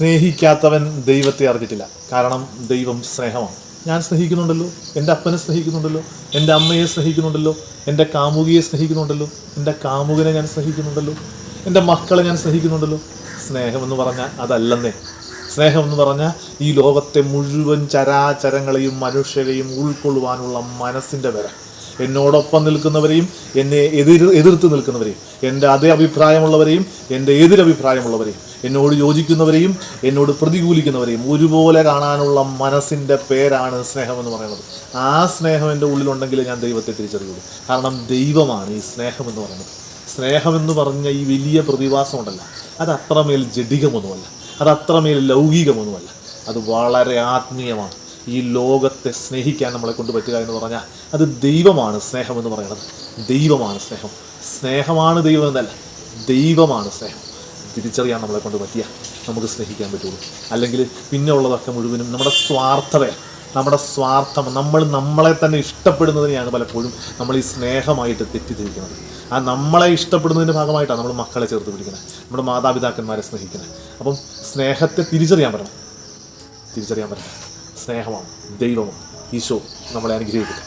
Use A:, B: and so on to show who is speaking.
A: സ്നേഹിക്കാത്തവൻ ദൈവത്തെ അറിഞ്ഞിട്ടില്ല. കാരണം ദൈവം സ്നേഹമാണ്. ഞാൻ സ്നേഹിക്കുന്നുണ്ടല്ലോ. എന്റെ അപ്പനെ സ്നേഹിക്കുന്നുണ്ടല്ലോ. എന്റെ അമ്മയെ സ്നേഹിക്കുന്നുണ്ടല്ലോ. എന്റെ കാമുകിയെ സ്നേഹിക്കുന്നുണ്ടല്ലോ. എന്റെ കാമുകനെ ഞാൻ സ്നേഹിക്കുന്നുണ്ടല്ലോ. എന്റെ മക്കളെ ഞാൻ സ്നേഹിക്കുന്നുണ്ടല്ലോ. സ്നേഹമെന്ന് പറഞ്ഞാൽ അതല്ലെന്നേ. സ്നേഹമെന്ന് പറഞ്ഞാൽ ഈ ലോകത്തെ മുഴുവൻ ചരാചരങ്ങളെയും മനുഷ്യരെയും ഉൾക്കൊള്ളുവാനുള്ള മനസ്സിന്റെ വില എന്നോടൊപ്പം നിൽക്കുന്നവരെയും എന്നെ എതിർ എതിർത്ത് നിൽക്കുന്നവരെയും എന്റെ അതേ അഭിപ്രായമുള്ളവരെയും എന്റെ എതിരഭിപ്രായമുള്ളവരെയും എന്നോട് യോജിക്കുന്നവരെയും എന്നോട് പ്രതികൂലിക്കുന്നവരെയും ഒരുപോലെ കാണാനുള്ള മനസ്സിന്റെ പേരാണ് സ്നേഹമെന്ന് പറയുന്നത്. ആ സ്നേഹം എന്റെ ഉള്ളിലുണ്ടെങ്കിൽ ഞാൻ ദൈവത്തെ തിരിച്ചറിയുള്ളൂ. കാരണം ദൈവമാണ് ഈ സ്നേഹമെന്ന് പറയുന്നത്. സ്നേഹമെന്ന് പറഞ്ഞ ഈ വലിയ പ്രതിഭാസം ഉണ്ടല്ല അത് അത്രമേൽ ജഡികമൊന്നുമല്ല അത് അത്രമേൽ ലൗകികമൊന്നുമല്ല. അത് വളരെ ആത്മീയമാണ്. ഈ ലോകത്തെ സ്നേഹിക്കാൻ നമ്മളെ കൊണ്ട് പറ്റുക എന്ന് പറഞ്ഞാൽ അത് ദൈവമാണ് സ്നേഹം എന്ന് പറയുന്നത്. ദൈവമാണ് സ്നേഹം. സ്നേഹമാണ് ദൈവം എന്നല്ല. ദൈവമാണ് സ്നേഹം. തിരിച്ചറിയാൻ നമ്മളെ കൊണ്ട് പറ്റിയ നമുക്ക് സ്നേഹിക്കാൻ പറ്റുള്ളൂ. അല്ലെങ്കിൽ പിന്നെ ഉള്ളതൊക്കെ മുഴുവനും നമ്മുടെ സ്വാർത്ഥതയാണ് നമ്മുടെ സ്വാർത്ഥം നമ്മൾ നമ്മളെ തന്നെ ഇഷ്ടപ്പെടുന്നതിനെയാണ് പലപ്പോഴും നമ്മൾ ഈ സ്നേഹമായിട്ട് തെറ്റിദ്ധരിക്കുന്നത്. ആ നമ്മളെ ഇഷ്ടപ്പെടുന്നതിന്റെ ഭാഗമായിട്ടാണ് നമ്മൾ മക്കളെ ചേർത്ത് പിടിക്കുന്നത് നമ്മുടെ മാതാപിതാക്കന്മാരെ സ്നേഹിക്കുന്നത്. അപ്പം സ്നേഹത്തെ തിരിച്ചറിയാൻ പറ്റണം. തിരിച്ചറിയാൻ പറ്റണം. സ്നേഹമാണ് ദൈവമാണ്. ഈശോ നമ്മളെ അനുഗ്രഹിക്കട്ടെ.